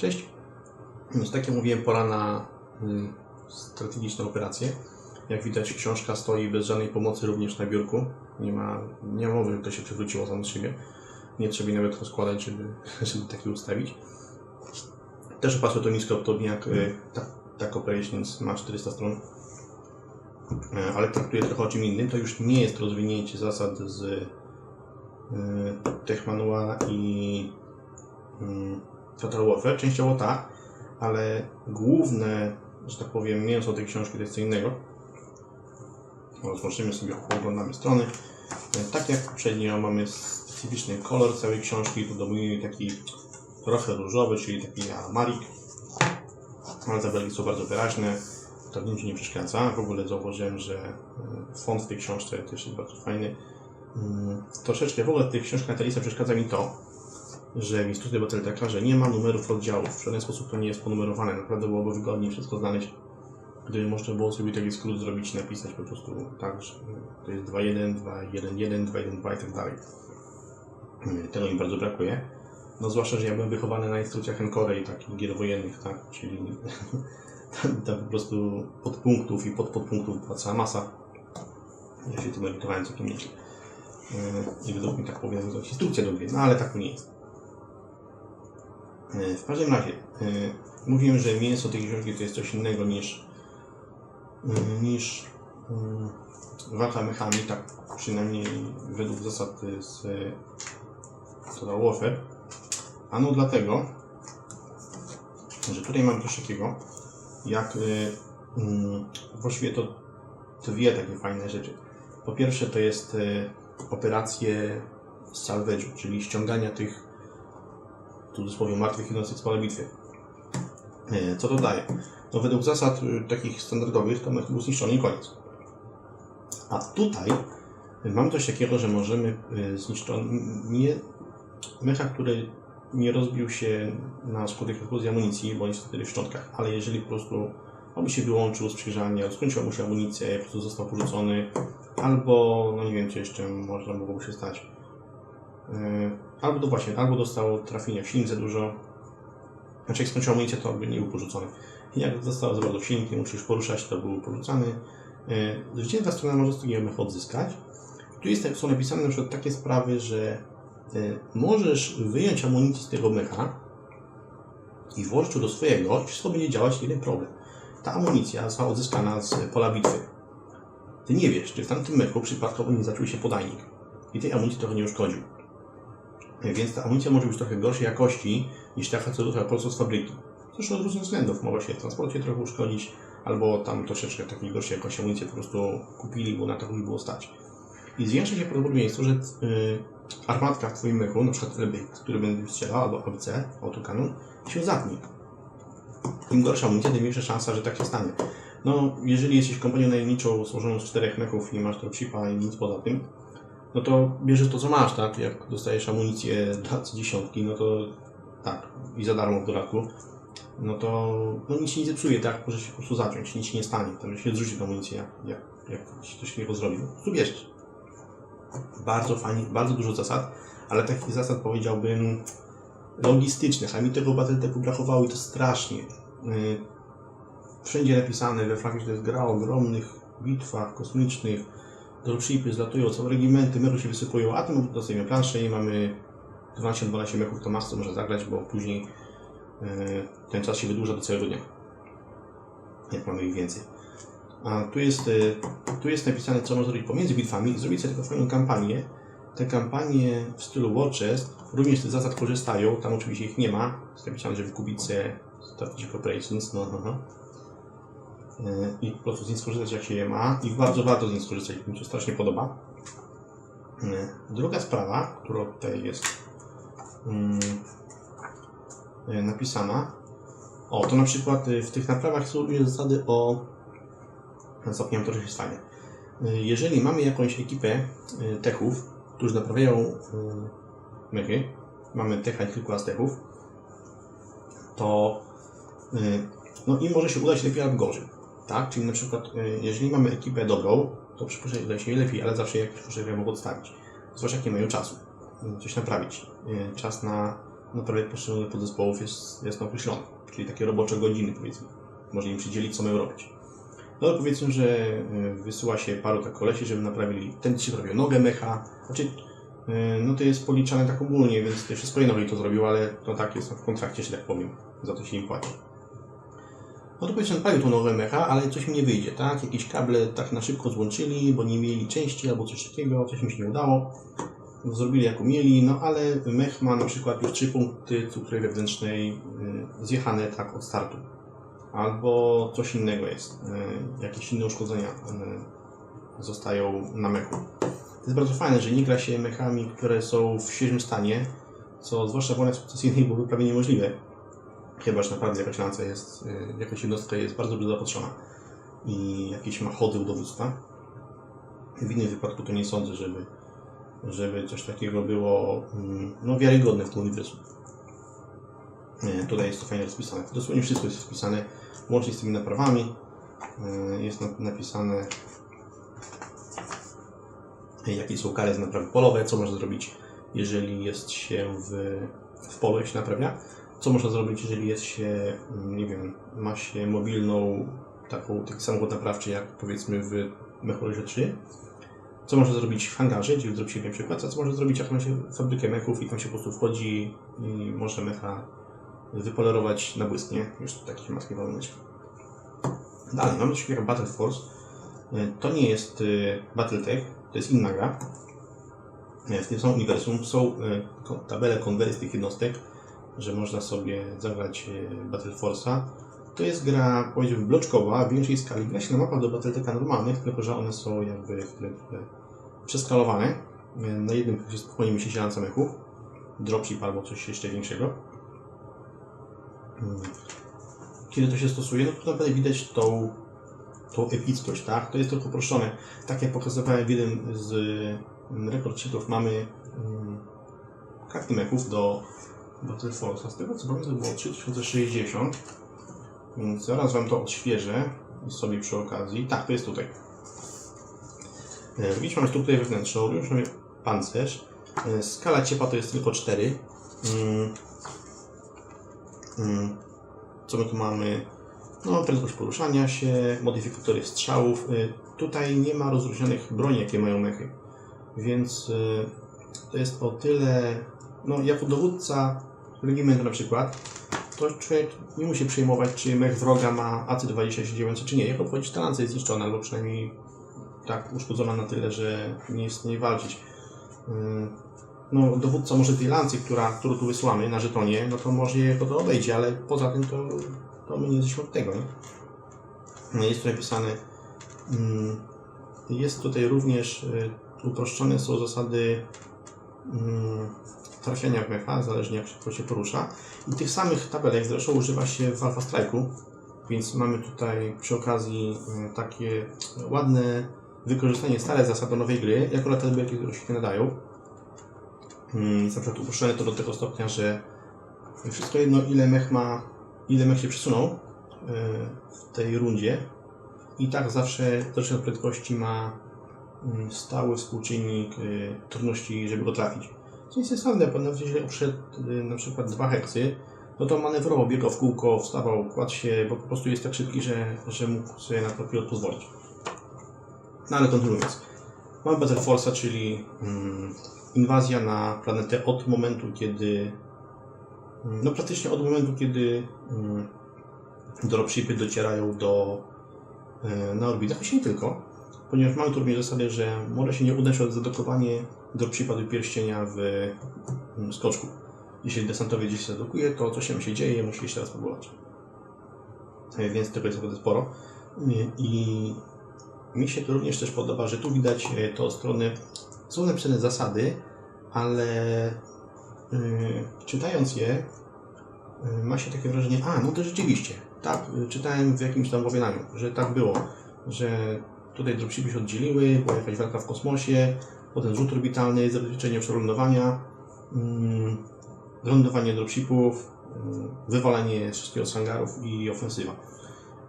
Cześć. Więc tak jak mówiłem, pora na mm, strategiczne operacje. Jak widać, książka stoi bez żadnej pomocy również na biurku. Nie ma, nie ma mowy, że to się przewróciło samo z siebie. Nie trzeba jej nawet rozkładać, żeby, żeby takie ustawić. Też opasło to nisko, podobnie jak y, ta, tak Operations ma 400 stron. E, Ale traktuje trochę o czym innym. To już nie jest rozwinięcie zasad z y, Tech Manuala i mm, Total Warfare. Częściowo tak, ale główne, że tak powiem, mięso tej książki to jest co innego. Rozpoczniemy sobie, oglądamy strony. E, Tak jak poprzednio mamy specyficzny kolor całej książki, tu dominuje taki trochę różowy, czyli taki marik. Ale tabelki są bardzo wyraźne, to nic nie przeszkadza. W ogóle zauważyłem, że e, font w tej książce też jest bardzo fajny. Mm, Troszeczkę w ogóle w tych książkach Natalisa przeszkadza mi to, że w instrukcji Battletecka, że nie ma numerów oddziałów. W żaden sposób to nie jest ponumerowane. Naprawdę byłoby wygodniej wszystko znaleźć, gdyby można było sobie taki skrót zrobić i napisać po prostu tak, że to jest 2.1, 2.1.1, 2.1.2 i tak dalej. Mm, Tego mi bardzo brakuje. No zwłaszcza, że ja byłem wychowany na instrukcjach Encore i takich gier wojennych, tak, czyli tam, tam po prostu podpunktów i podpodpunktów była cała masa. Ja się tym orientowałem całkiem nieźle. Yy, I według mnie tak powinna wyglądać instrukcja do gry, no ale tak nie jest. Yy, W każdym razie, yy, mówiłem, że mięso tej książki to jest coś innego niż, yy, niż walka mechami, tak przynajmniej według zasad z Total Warfare. Ano dlatego, że tutaj mamy coś takiego, jak mm, właściwie to dwie takie fajne rzeczy. Po pierwsze to jest operacje salvage'u, czyli ściągania tych cudzysłowie martwych z pola bitwy. Y, Co to daje? No według zasad y, takich standardowych to mech był zniszczony i koniec. A tutaj mamy coś takiego, że możemy y, zniszczony, nie mecha, który nie rozbił się na skutek eksplozji amunicji, bądź wtedy w szczątkach, ale jeżeli po prostu on by się wyłączył z skrzyżania, skończyła mu się amunicja, po prostu został porzucony, albo, no nie wiem, co jeszcze można mogłoby się stać. Yy, Albo to właśnie, albo dostał trafienia w silnik za dużo, znaczy jak skończył amunicję, to nie był porzucony. Jak został za bardzo silnik, nie musisz poruszać, to był porzucany. Yy, Zwycięska strona może z mecha odzyskać. Tu jest, są napisane na przykład takie sprawy, że y, możesz wyjąć amunicję z tego mecha i włożyć do swojego i wszystko będzie działać, jeden problem. Ta amunicja została odzyskana z pola bitwy. Ty nie wiesz, czy w tamtym mechu przypadkowo nie zaczął się podajnik i tej amunicji trochę nie uszkodził. Więc ta amunicja może być trochę gorszej jakości niż taka, co dotarła po z fabryki. Zresztą od różnych względów. Mogła się w transporcie trochę uszkodzić, albo tam troszeczkę takiej gorszej jakości amunicję po prostu kupili, bo na to nie było stać. I zwiększa się prawdopodobieństwo, że y, armatka w Twoim mechu, na przykład LB, który będzie strzelał, albo ABC, autokanon, się zatnie. Im gorsza amunicja, tym większa szansa, że tak się stanie. No, jeżeli jesteś kompanią najemniczą złożoną z czterech mechów i masz dropshipa i nic poza tym, no to bierzesz to, co masz, tak? Jak dostajesz amunicję dla dziesiątki, no to tak, i za darmo w dodatku, no to no nic się nie zepsuje, tak? Może się po prostu zaciąć, nic się nie stanie, tam się zrzuci tą amunicję, jak, jak, jak ktoś nie zrobił. Po prostu bierzesz bardzo fajnie, bardzo dużo zasad, ale takich zasad powiedziałbym logistycznych, a mi tego Battletechu brakowało i to strasznie. Yy, Wszędzie napisane we że to jest gra o ogromnych bitwach kosmicznych, dropshipy zlatują, całe regimenty, meru się wysypują, a tu dostajemy planszę i mamy 12-12 mechów, to masę może zagrać, bo później yy, ten czas się wydłuża do całego dnia. Jak mamy ich więcej. A tu jest, y, tu jest napisane, co można zrobić pomiędzy bitwami. Zrobić sobie taką fajną kampanię. Te kampanie w stylu War Chest również z tych zasad korzystają. Tam oczywiście ich nie ma. Jest napisane, żeby kupić sobie Strategic Operations. No, no, no. Y, I po prostu z nich skorzystać, jak się je ma. I bardzo warto z nich skorzystać, mi się strasznie podoba. Y, Druga sprawa, która tutaj jest mm, y, napisana. O, to na przykład w tych naprawach są również zasady o zapomniałem to, fajne. Y, Jeżeli mamy jakąś ekipę techów, którzy naprawiają mechy, mamy techa i kilku aztechów, to no im może się udać lepiej albo gorzej. Tak? Czyli na przykład, y, jeżeli mamy ekipę dobrą, to przypuszczam, że uda się lepiej, ale zawsze jakieś potrzeby mogą odstawić. Zwłaszcza jak nie mają czasu y, coś naprawić. Y, Czas na naprawdę poszczególnych podzespołów jest, jest określony. Czyli takie robocze godziny powiedzmy. Można im przydzielić, co mają robić. No powiedzmy, że wysyła się paru tak kolesi, żeby naprawili, ten dzisiaj zrobił nogę mecha, znaczy, no to jest policzane tak ogólnie, więc to wszystko jedno to zrobił, ale to tak jest w kontrakcie, że tak powiem, za to się im płaci. No to powiedzmy, naprawił tą nową mecha, ale coś mi nie wyjdzie, tak? Jakieś kable tak na szybko złączyli, bo nie mieli części albo coś takiego, coś mi się nie udało. Zrobili jak umieli, no ale mech ma na przykład już trzy punkty cukry wewnętrznej y, zjechane tak od startu. Albo coś innego jest, y, jakieś inne uszkodzenia y, zostają na mechu. To jest bardzo fajne, że nie gra się mechami, które są w świeżym stanie, co zwłaszcza w wojnach sukcesyjnych byłoby prawie niemożliwe. Chyba, że naprawdę jakaś lanca jest, y, jakaś jednostka jest bardzo dobrze zaopatrzona i jakieś ma chody u dowództwa. W innym wypadku to nie sądzę, żeby, żeby coś takiego było mm, no, wiarygodne w tym uniwersum. Nie, Tutaj jest to fajnie rozpisane. Dosłownie wszystko jest rozpisane, łącznie z tymi naprawami. Y, Jest na- napisane, jakie są kary za naprawy polowe, co można zrobić, jeżeli jest się w, w polu, się naprawia. Co można zrobić, jeżeli jest się, mm, nie wiem, ma się mobilną taką, taki samochód naprawczy, jak powiedzmy w Mechologie 3. Co można zrobić w hangarze, gdzie zrobi się przykład, a co można zrobić, jak ma się fabrykę mechów i tam się po prostu wchodzi i można mecha wypolerować na błysk, nie? Już takie maski wolności. Dalej, mamy coś takiego Battle Force. Y, To nie jest y, Battletech, to jest inna gra. Y, W tym samym uniwersum są ko- tabele konwersji tych jednostek, że można sobie zagrać y, Battle Force'a. To jest gra, powiedziałbym, bloczkowa, w większej skali. Gra się na mapach do Battletecha normalnych, tylko że one są jakby przeskalowane. Y, Na jednym mieści się lanca mechów, dropship albo coś jeszcze większego. Mm. Kiedy to się stosuje, no to naprawdę widać tą, tą epickość, tak? To jest trochę uproszczone. Tak jak pokazywałem w jednym z mm, rekord mamy mm, karty mechów do Battle Force'a. Z tego co pamiętam, było 3060. Więc zaraz Wam to odświeżę sobie przy okazji. Tak, to jest tutaj. E, Widzisz, mamy strukturę wewnętrzną, już mamy pancerz. E, Skala ciepła to jest tylko 4. Mm. Mm. Co my tu mamy? No, prędkość poruszania się, modyfikatory strzałów. Y, Tutaj nie ma rozróżnionych broni, jakie mają mechy. Więc to jest o tyle, no jako dowódca regimentu na przykład, to człowiek nie musi przejmować, czy mech wroga ma AC-29 czy nie. Jak obchodzi, że ta lanca jest zniszczona, albo przynajmniej tak uszkodzona na tyle, że nie jest w stanie walczyć. Y, No, dowódca może tej lancy, która, którą tu wysłamy na żetonie, no to może jako to obejdzie, ale poza tym to, to my nie jesteśmy od tego. Nie? No, Jest tutaj pisane, mm, jest tutaj również y, uproszczone są zasady mm, trafiania w mecha, zależnie jak szybko się porusza. I tych samych tabelek zresztą używa się w Alpha Strike'u, więc mamy tutaj przy okazji y, takie ładne wykorzystanie starej zasad nowej gry, jako na tabelki, które się nadają. Mm, na przykład uproszczone to do tego stopnia, że wszystko jedno ile mech ma, ile mech się przesunął y, w tej rundzie i tak zawsze od prędkości ma mm, stały współczynnik y, trudności, żeby go trafić. Co jest sensowne, nawet jeżeli przed na przykład 2 heksy, no to manewrowo biegał w kółko, wstawał, kładł się, bo po prostu jest tak szybki, że, że mógł sobie na to pilot pozwolić. No ale kontynuując. Mamy Battle Force'a, czyli mm, inwazja na planetę od momentu, kiedy. mm, No praktycznie od momentu, kiedy mm, dropshipy docierają do e, na orbitę, choć nie tylko, ponieważ mamy tu również zasadę, że może się nie udać zadokowanie do pierścienia w mm, skoczku. Jeśli desantowy gdzieś się zadokuje, to coś się dzieje, musi jeszcze raz próbować. E, Więc tego jest naprawdę sporo. I- I mi się to również też podoba, że tu widać e, to strony, są napisane zasady, ale yy, czytając je, yy, ma się takie wrażenie, a no to rzeczywiście, tak, czytałem w jakimś tam opowiadaniu, że tak było, że tutaj dropshipy się oddzieliły, była jakaś walka w kosmosie, potem rzut orbitalny, zabezpieczenie przelądowania, yy, lądowanie dropshipów, yy, wywalenie wszystkiego z hangarów i ofensywa.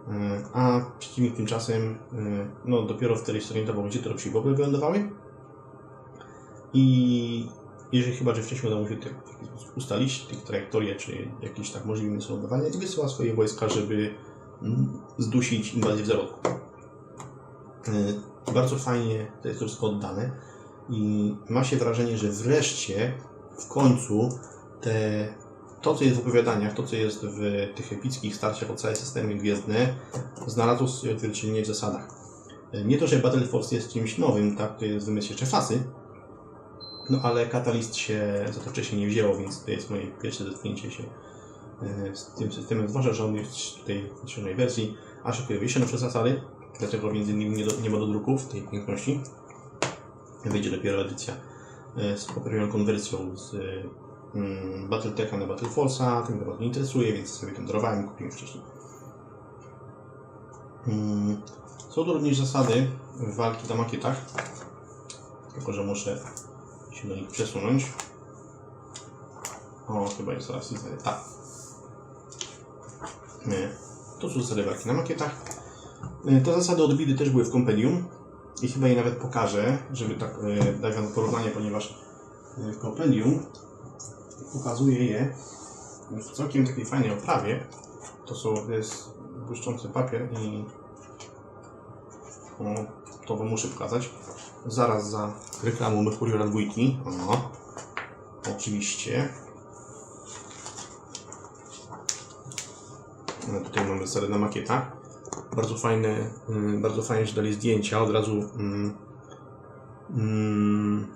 Yy, A przeciwnik tymczasem yy, no, dopiero wtedy się zorientował, gdzie dropshipy wylądowały. I jeżeli chyba, że wcześniej udało mu się w ustalić tych trajektorię, czy jakieś tak możliwe miejsce lądowania i wysyła swoje wojska, żeby mm, zdusić inwazję w zarodku. Y, Bardzo fajnie to jest wszystko oddane i ma się wrażenie, że wreszcie w końcu te, to, co jest w opowiadaniach, to, co jest w tych epickich starciach o całe systemy gwiezdne, znalazło swoje odzwierciedlenie w zasadach. Nie to, że Battle Force jest czymś nowym, tak, to jest wymysł jeszcze fasy, no ale Catalyst się za to wcześniej nie wzięło, więc to jest moje pierwsze zetknięcie się e, z tym systemem, zwłaszcza, że on jest tutaj w silnej wersji, a szybko wyjście przez zasady, dlatego między innymi nie, do, nie ma do druków tej piękności. Wyjdzie dopiero edycja e, z poprawioną konwersją z mm, Battletecha na Battle Force'a, tym mnie bardzo nie interesuje, więc sobie ten darowałem i kupiłem wcześniej. Mm, Są tu również zasady walki na makietach, tylko że muszę się do nich przesunąć. O, chyba jest zaraz zasady. Tak. Nie. To są zasady walki na makietach. E, Te zasady odbidy też były w kompendium i chyba je nawet pokażę, żeby tak e, dać wam porównanie, ponieważ e, w kompendium pokazuję je w całkiem takiej fajnej oprawie. To są, jest błyszczący papier i o, to wam muszę pokazać. Zaraz za reklamą Mercuriora dwójki. O, oczywiście. No, tutaj mamy zasady na makietach. Bardzo fajne, mm, bardzo fajnie się dali zdjęcia. Od razu mm, mm,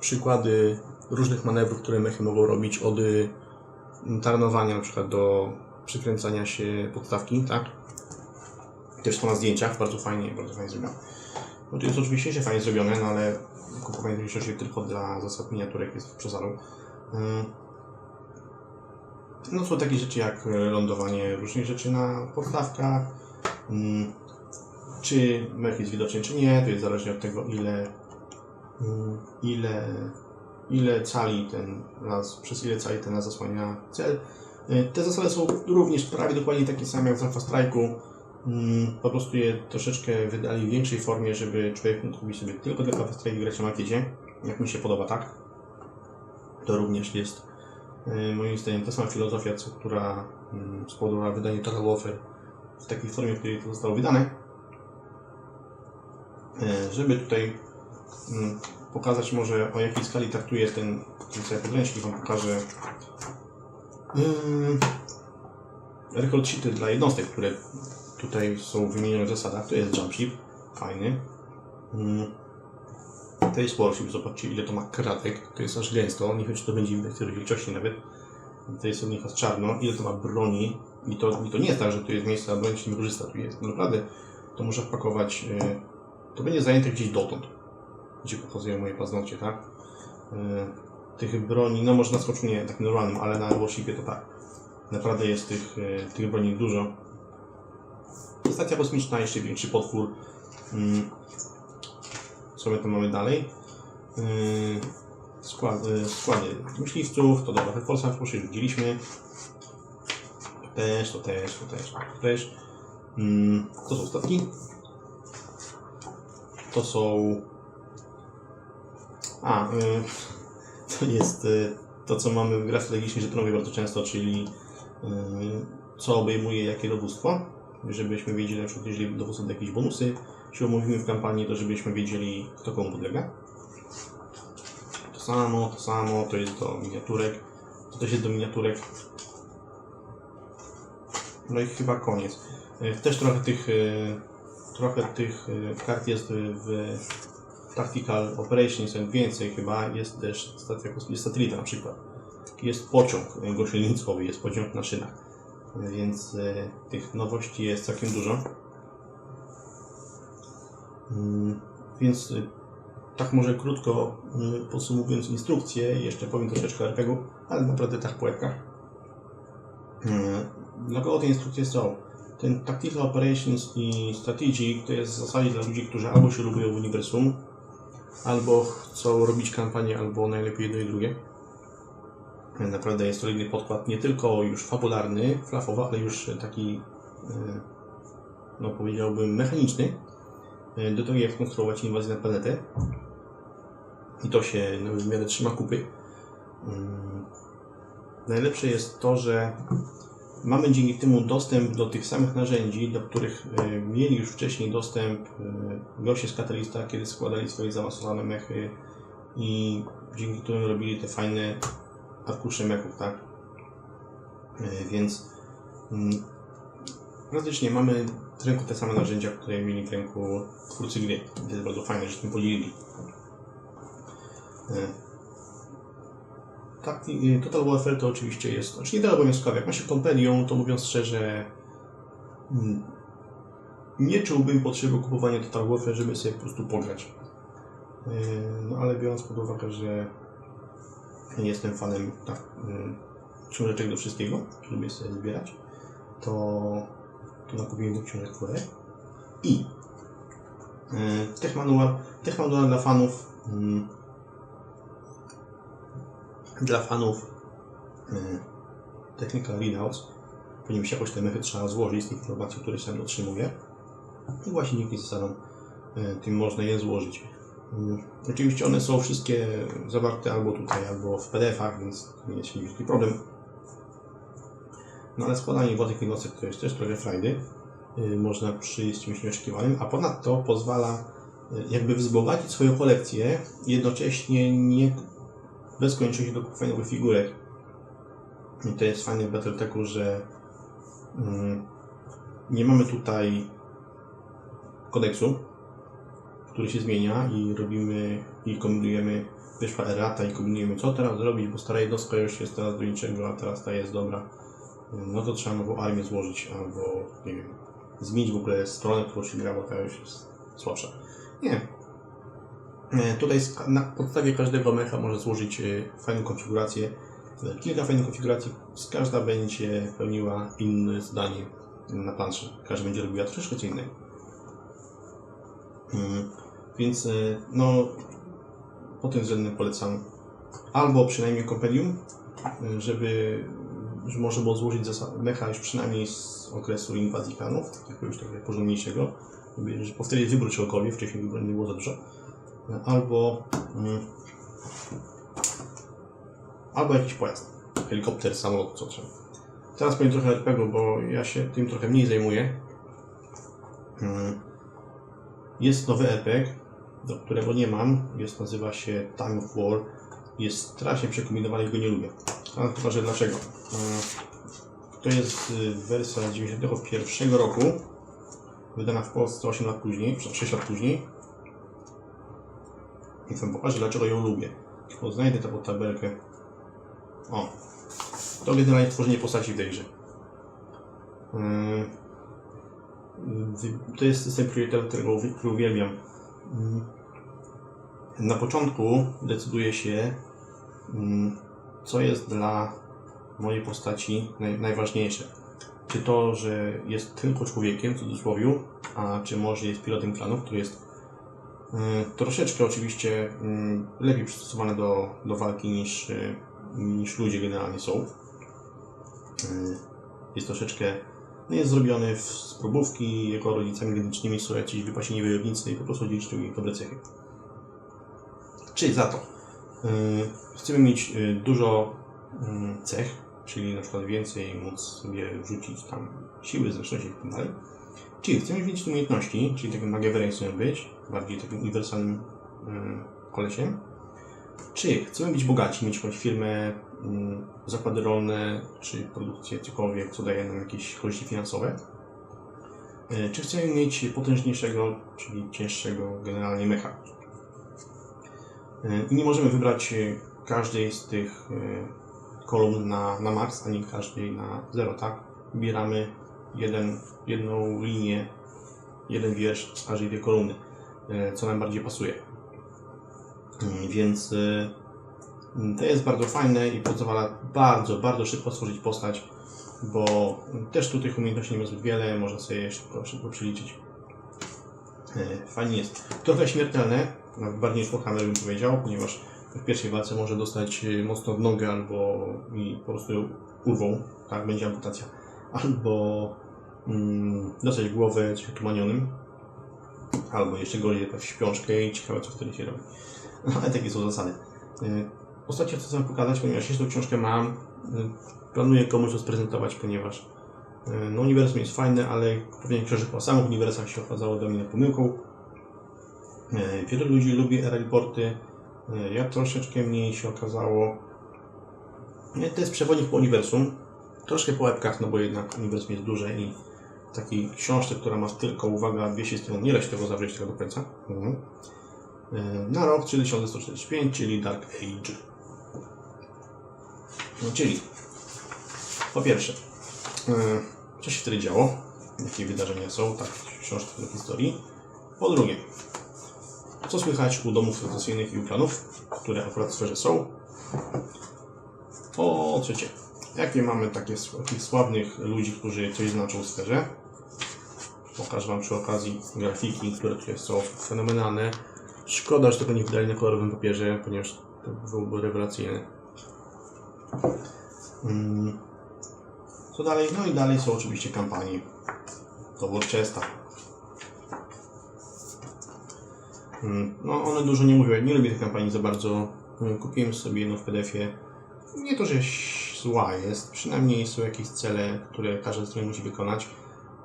przykłady różnych manewrów, które mechy mogą robić od y, tarnowania na przykład do przykręcania się podstawki, tak? Też to na zdjęciach, bardzo fajnie, bardzo fajnie zrobione. No to jest oczywiście się fajnie zrobione, no ale kupowanie rzeczy tylko dla zasad miniaturek jest przesadą. Ym, No są takie rzeczy jak lądowanie różnych rzeczy na podstawkach, czy mech jest widoczny czy nie, to jest zależnie od tego ile ym, ile ile cali ten raz, przez ile cali ten raz zasłania cel. Y, Te zasady są również prawie dokładnie takie same jak w Alpha Strike'u. Mm, Po prostu je troszeczkę wydali w większej formie, żeby człowiek mógł robić sobie tylko dla Alpha Strike grać na makiecie, jak mi się podoba, tak? To również jest y, moim zdaniem ta sama filozofia, co, która mm, spowodowała wydanie Total Warfare w takiej formie, w której to zostało wydane. Y, Żeby tutaj mm, pokazać może o jakiej skali traktuje ten, ten cały podręcznik, wam pokażę yy, record sheety dla jednostek, które tutaj są wymienione w zasadach. To jest jump ship, fajny. Yy, to jest warship, zobaczcie ile to ma kratek, to jest aż gęsto, nie wiem czy to będzie w niektórych wielkości nawet. To jest od nich czarno, ile to ma broni i to, i to nie jest tak, że tu jest miejsce na broń, korzysta, tu jest naprawdę, to można wpakować, yy, to będzie zajęte gdzieś dotąd gdzie pokazują moje paznokcie, tak? Yy, tych broni, no może na skoczu nie tak normalnym, ale na Warshipie to tak. Naprawdę jest tych, yy, tych broni dużo. Stacja kosmiczna, jeszcze większy potwór. Yy, co my tam mamy dalej? Skład, składy myśliwców, to dobra, Force już widzieliśmy. Też, to też, to też, to też. Yy, to są statki. To są a, y, to jest y, to, co mamy w grach strategicznej żetonowej bardzo często, czyli y, co obejmuje jakie dowództwo, żebyśmy wiedzieli, na przykład jeżeli dowództwo jakieś bonusy się omówimy w kampanii, to żebyśmy wiedzieli, kto komu podlega. To samo, to samo, to jest do miniaturek, to też jest do miniaturek. No i chyba koniec. Y, Też trochę tych, y, trochę tych y, kart jest w Tactical Operations więcej chyba jest też stacja jest satelita na przykład. Jest pociąg gąsienicowy, jest pociąg na szynach. Więc e, tych nowości jest całkiem dużo. Mm, Więc e, tak może krótko e, podsumowując instrukcję, jeszcze powiem troszeczkę o RPG-u, ale naprawdę tak po łebkach. Dla kogo te instrukcje są? Ten Tactical Operations i Strategy to jest w zasadzie dla ludzi, którzy albo się lubią w uniwersum, albo chcą robić kampanię, albo najlepiej jedno i drugie. Naprawdę jest solidny podkład, nie tylko już fabularny, flafowy, ale już taki, e, no powiedziałbym, mechaniczny. E, Do tego jak konstruować inwazję na planetę. i to się no, w miarę trzyma kupy. Mm, Najlepsze jest to, że mamy dzięki temu dostęp do tych samych narzędzi, do których e, mieli już wcześniej dostęp e, goście z Catalysta, kiedy składali swoje zaawansowane mechy i dzięki którym robili te fajne arkusze mechów, tak? E, Więc mm, praktycznie mamy w ręku te same narzędzia, które mieli w ręku twórcy gry. To jest bardzo fajne, że tym podzielili. E, tak, Total Warfare to oczywiście jest, znaczy nie tyle obowiązkowe. Jak ma się kompenium, to mówiąc szczerze, mm, nie czułbym potrzeby kupowania Total Warfare, żeby sobie po prostu pograć. Yy, No ale biorąc pod uwagę, że nie jestem fanem tak, yy, książeczek do wszystkiego, lubię sobie zbierać, to, to nakupiłem tych książek. I yy, Tech Manual, Tech Manual dla fanów mm, dla fanów y, Technical Readouts, ponieważ jakoś te mechy trzeba złożyć z tych informacji, które się tam otrzymuje. I właśnie dzięki zasadom y, tym można je złożyć. Y, Oczywiście one są wszystkie zawarte albo tutaj, albo w PDF-ach, więc nie jest wielki problem. No ale składanie wątek jednostek to jest też trochę frajdy. Można przyjść z czymś nieoczekiwanym, a ponadto pozwala jakby wzbogacić swoją kolekcję, jednocześnie nie bez konieczności do nowych figurek. I to jest fajne w Battletechu, że mm, nie mamy tutaj kodeksu, który się zmienia i robimy i kombinujemy, wyszła errata i kombinujemy co teraz zrobić, bo stara jednostka już jest teraz do niczego, a teraz ta jest dobra. No to trzeba nową armię złożyć albo, nie wiem, zmienić w ogóle stronę, którą się gra, bo ta już jest słabsza. Nie, Tutaj sk- na podstawie każdego mecha można złożyć e, fajną konfigurację. E, Kilka fajnych konfiguracji, każda będzie pełniła inne zdanie na planszy. Każda będzie robiła troszeczkę co innego. Mm, Więc e, no, pod tym względem polecam albo przynajmniej kompendium, e, żeby że można było złożyć mecha już przynajmniej z okresu inwazji kanów, takiego już trochę porządniejszego, żeby że powtórzyć wybór czegokolwiek, wcześniej nie było za dużo albo mm, albo jakiś pojazd, helikopter, samolot, co trzeba. Teraz powiem trochę RPG, bo ja się tym trochę mniej zajmuję. Mm, Jest nowy RPG, do którego nie mam, jest, nazywa się Time of War. Jest strasznie przekombinowany i go nie lubię. Ale pokażę dlaczego. Mm, To jest y, wersja z 91 roku, wydana w Polsce 8 lat później, 6 lat później. Wam pokażę, dlaczego ją lubię. Bo znajdę taką tabelkę. O. To generalnie tworzenie postaci w tej grze. Yy, To jest system priorytetowy, którego uwielbiam. Yy, Na początku decyduje się, yy, co jest dla mojej postaci naj, najważniejsze. Czy to, że jest tylko człowiekiem, w cudzysłowie, a czy może jest pilotem klanu, który jest Troszeczkę oczywiście mm, lepiej przystosowane do, do walki niż, e, niż ludzie generalnie są. E, Jest troszeczkę, no jest zrobiony z próbówki, jego rodzicami genetycznymi są jacyś wypasieni wojownicy i po prostu dziedziczą ich dobre cechy. Czy za to e, chcemy mieć e, dużo mm, cech, czyli na przykład więcej móc sobie wrzucić tam siły, zręczności i tak dalej. Czyli chcemy mieć umiejętności, czyli takim magiewerem chcemy być, bardziej takim uniwersalnym y, kolesiem. Czy chcemy być bogaci, mieć jakąś firmę, y, zakłady rolne, czy produkcję cokolwiek, co daje nam jakieś korzyści finansowe. Y, czy chcemy mieć potężniejszego, czyli cięższego generalnie mecha. Y, I nie możemy wybrać y, każdej z tych kolumn na, na max, ani każdej na zero, tak? Wybieramy jeden, jedną linię, jeden wiersz z każdej tej kolumny, e, co nam bardziej pasuje. Mm, Więc e, mm, to jest bardzo fajne i pozwala bardzo, bardzo szybko stworzyć postać, bo też tu tych umiejętności nie ma zbyt wiele, można sobie je szybko, szybko przeliczyć. E, Fajnie jest. Trochę śmiertelne, nawet bardziej niż Warhammer bym powiedział, ponieważ w pierwszej walce może dostać mocno w nogę albo i po prostu urwą, tak, będzie amputacja albo mm, dostać w głowę coś otumanionym, albo jeszcze gorzej jakaś śpiączkę i ciekawe co wtedy się robi. ale takie są zasady. Y, Ostatnio chcę Wam pokazać, ponieważ jeszcze tą książkę mam, y, planuję komuś to sprezentować, ponieważ y, no, uniwersum jest fajny, ale kupowanie książek o samych uniwersach się okazało dla mnie pomyłką. Wielu ludzi lubi R-Reporty, y, ja troszeczkę mniej się okazało. To jest przewodnik po uniwersum, troszkę po łebkach, no bo jednak uniwersum jest duże i takiej książce, która ma tylko, uwaga, 200 stron, nie da się tego zawrzeć tego do końca. Mhm. Y, Na rok 3145, czyli Dark Age. No, czyli po pierwsze, y, co się wtedy działo, jakie wydarzenia są, tak, książki do historii. Po drugie, co słychać u domów sukcesyjnych i u klanów, które akurat w sferze są. Po trzecie, jakie mamy takie, takich sławnych ludzi, którzy coś znaczą w sferze. Pokażę Wam przy okazji grafiki, które tutaj są fenomenalne. Szkoda, że tego nie wydali na kolorowym papierze, ponieważ to byłoby rewelacyjne. Mm. Co dalej? No i dalej są oczywiście kampanie do Worcesta. Mm, No one dużo nie mówią, nie lubię tych kampanii za bardzo. Mm, Kupiłem sobie jedną w PDF-ie. Nie to, że jest, przynajmniej są jakieś cele, które każdy z musi wykonać.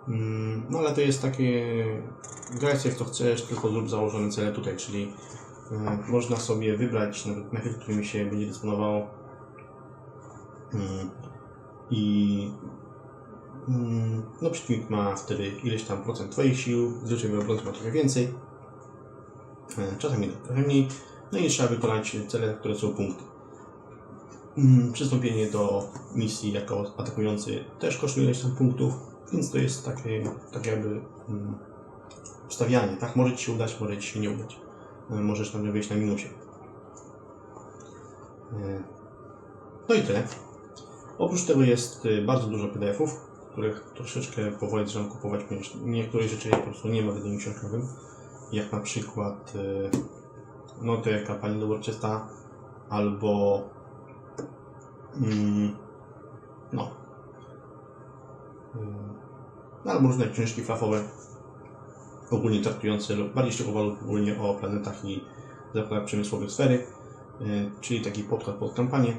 Mm, No ale to jest takie, sobie w co chcesz, tylko zrób założone cele tutaj, czyli y, można sobie wybrać nawet mechy, którymi się będzie dysponowało Mm, i mm, no przeciwnik ma wtedy ileś tam procent Twoich sił, zwyczajnie obrony ma trochę więcej, e, czasami trochę mniej, no i trzeba wykonać cele, które są punkty. Mm, Przystąpienie do misji jako atakujący też kosztuje ileś tam punktów, więc to jest takie, tak jakby mm, ustawianie, tak? Może Ci się udać, może Ci się nie udać. E, Możesz tam wyjść na minusie. E, No i tyle. Oprócz tego jest y, bardzo dużo PDF-ów, których troszeczkę powoli zaczynam kupować, ponieważ niektórych rzeczy po prostu nie ma w wydaniu książkowym. Jak na przykład y, no te kampanie do Worcesta albo mm, no y, no, albo różne książki flafowe ogólnie traktujące bardziej szczegółowo lub ogólnie o planetach i zakładach przemysłowych sfery, y, czyli taki podkład pod kampanię.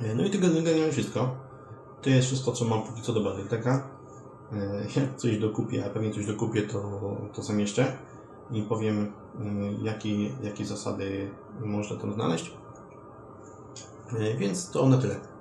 E, No i tego generalnie wszystko. To jest wszystko, co mam póki co do Bazyteka. Jak coś dokupię, a pewnie coś dokupię, to, to zamieszczę i powiem, jakie, jakie zasady można tam znaleźć. E, Więc to na tyle.